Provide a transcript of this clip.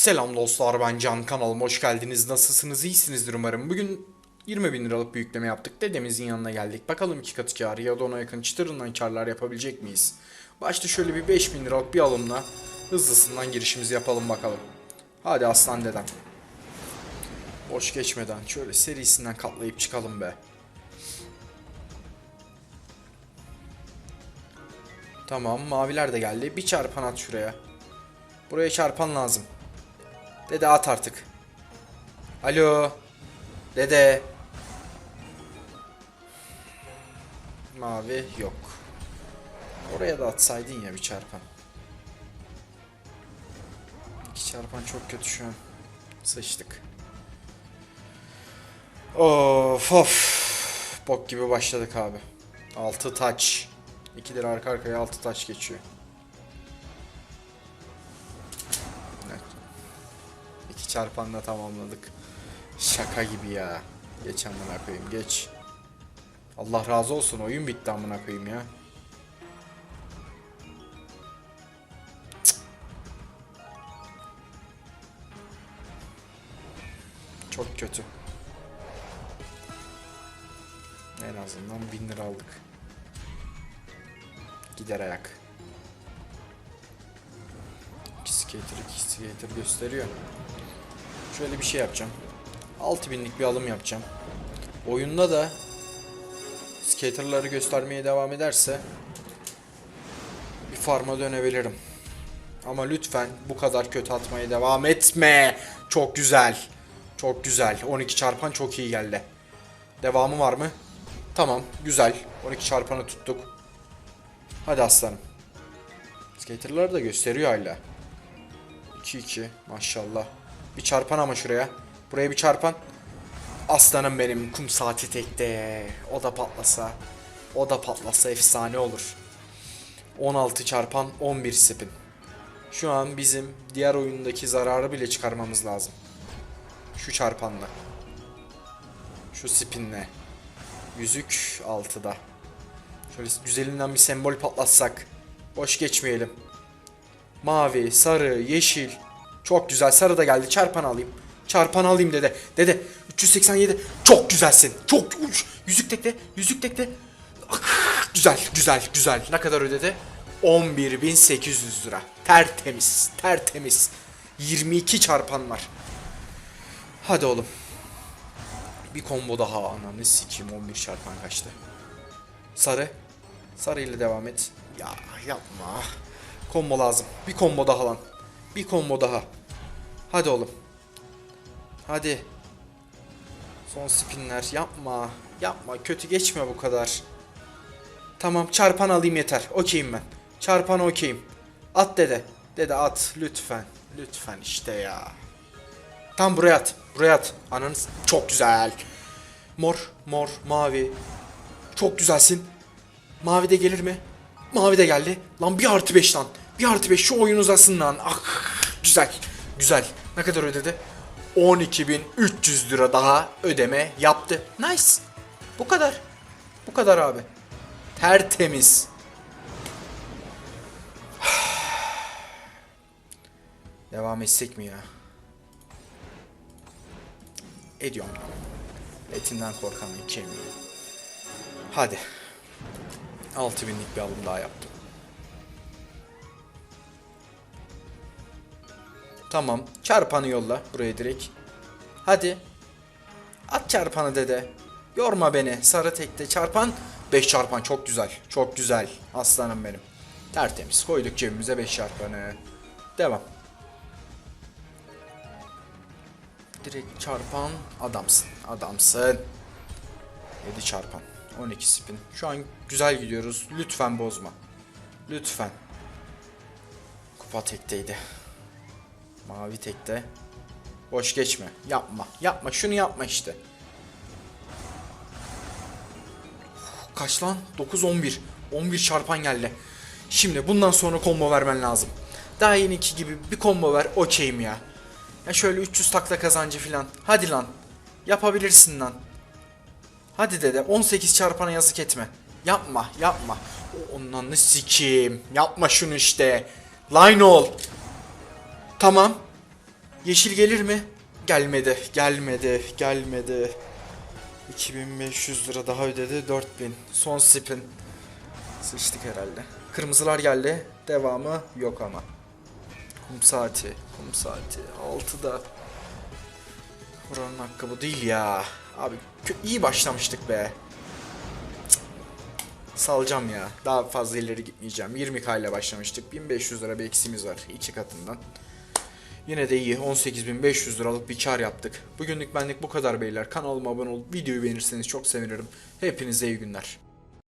Selam dostlar ben Can kanalıma hoş geldiniz. Nasılsınız? İyisinizdir umarım. Bugün 20 bin liralık bir yükleme yaptık. Dedemizin yanına geldik. Bakalım iki katı kar ya da ona yakın çıtırından karlar yapabilecek miyiz? Başta şöyle bir 5 bin liralık bir alımla hızlısından girişimizi yapalım bakalım. Hadi aslan dedem. Boş geçmeden şöyle serisinden katlayıp çıkalım be. Tamam maviler de geldi. Bir çarpan at şuraya. Buraya çarpan lazım. Dede at artık. Alo. Dede. Mavi yok. Oraya da atsaydın ya bir çarpan. İki çarpan çok kötü şu an. Sıçtık. Of of. Bok gibi başladık abi. 6 taç. 2 lira arka arkaya 6 taç geçiyor. Çarpanla tamamladık. Şaka gibi ya. Geç amına koyayım geç. Allah razı olsun oyun bitti amına koyayım ya. Cık. Çok kötü. En azından 1000 lira aldık. Gider ayak. Skater, skater gösteriyor. Şöyle bir şey yapacağım. 6000'lik bir alım yapacağım. Oyunda da skaterları göstermeye devam ederse bir farma dönebilirim. Ama lütfen bu kadar kötü atmaya devam etme. Çok güzel. Çok güzel. 12 çarpan çok iyi geldi. Devamı var mı? Tamam. Güzel. 12 çarpanı tuttuk. Hadi aslanım. Skaterları da gösteriyor hala. 2-2 maşallah. Bir çarpan ama şuraya. Buraya bir çarpan. Aslanım benim kum saati tekte. O da patlasa. O da patlasa efsane olur. 16 çarpan 11 spin. Şu an bizim diğer oyundaki zararı bile çıkarmamız lazım. Şu çarpanla. Şu spinle. Yüzük 6'da. Şöyle güzelinden bir sembol patlatsak. Boş geçmeyelim. Mavi, sarı, yeşil. Çok güzel. Sarı da geldi. Çarpan alayım. Çarpan alayım dede. Dede 387. Çok güzelsin. Çok uç. Yüzük tekle. Yüzük tekle. Ah, Güzel, güzel, güzel. Ne kadar ödedi? 11.800 lira. Tertemiz, tertemiz. 22 çarpan var. Hadi oğlum. Bir combo daha ananı sikeyim 11 çarpan kaçtı. Sarı. Sarı ile devam et. Ya yapma. Combo lazım. Bir combo daha lan. Bir combo daha. Hadi oğlum. Hadi. Son spinler. Yapma. Yapma. Kötü geçme bu kadar. Tamam çarpan alayım yeter. Okeyim ben. Çarpan okeyim. At dede. Dede at. Lütfen. Lütfen işte ya. Tam buraya at. Buraya at. Ananı s- çok güzel. Mor, mor, mavi. Çok güzelsin. Mavi de gelir mi? Mavi de geldi. Lan bir artı beş lan. Bir artı beş şu oyun uzasın lan. Ah güzel. Güzel. Ne kadar ödedi? 12.300 lira daha ödeme yaptı. Nice. Bu kadar. Bu kadar abi. Tertemiz. Devam etsek mi ya? Ediyorum. Etinden korkan kemiği. Hadi. 6000'lik bir alım daha yaptım. Tamam. Çarpanı yolla buraya direkt. Hadi. At çarpanı dede. Yorma beni. Sarı tekte çarpan. 5 çarpan çok güzel. Çok güzel. Aslanım benim. Tertemiz. Koyduk cebimize 5 çarpanı. Devam. Direkt çarpan. Adamsın. Adamsın. 7 çarpan. 12 spin. Şu an güzel gidiyoruz. Lütfen bozma. Lütfen. Kupa tekteydi. Mavi tekte. Boş geçme. Yapma. Yapma. Şunu yapma işte. Kaç lan? 9 11. 11 çarpan geldi. Şimdi bundan sonra combo vermen lazım. Daha yeniki gibi bir combo ver okeyim ya. Ya şöyle 300 takla kazancı filan. Hadi lan. Yapabilirsin lan. Hadi dede 18 çarpana yazık etme. Yapma yapma. Ondan ne sikeyim. Yapma şunu işte. Line. Tamam. Yeşil gelir mi? Gelmedi, gelmedi, gelmedi. 2500 lira daha ödedi, 4000. Son spin. Sıçtık herhalde. Kırmızılar geldi, devamı yok ama. Kum saati, kum saati. 6'da. Buranın hakkı bu değil ya. Abi iyi başlamıştık be. Cık. Salacağım ya. Daha fazla ileri gitmeyeceğim. 20k ile başlamıştık. 1500 lira bir eksiğimiz var iki katından. Yine de iyi. 18.500 liralık bir kar yaptık. Bugünlük benlik bu kadar beyler. Kanalıma abone olup videoyu beğenirseniz çok sevinirim. Hepinize iyi günler.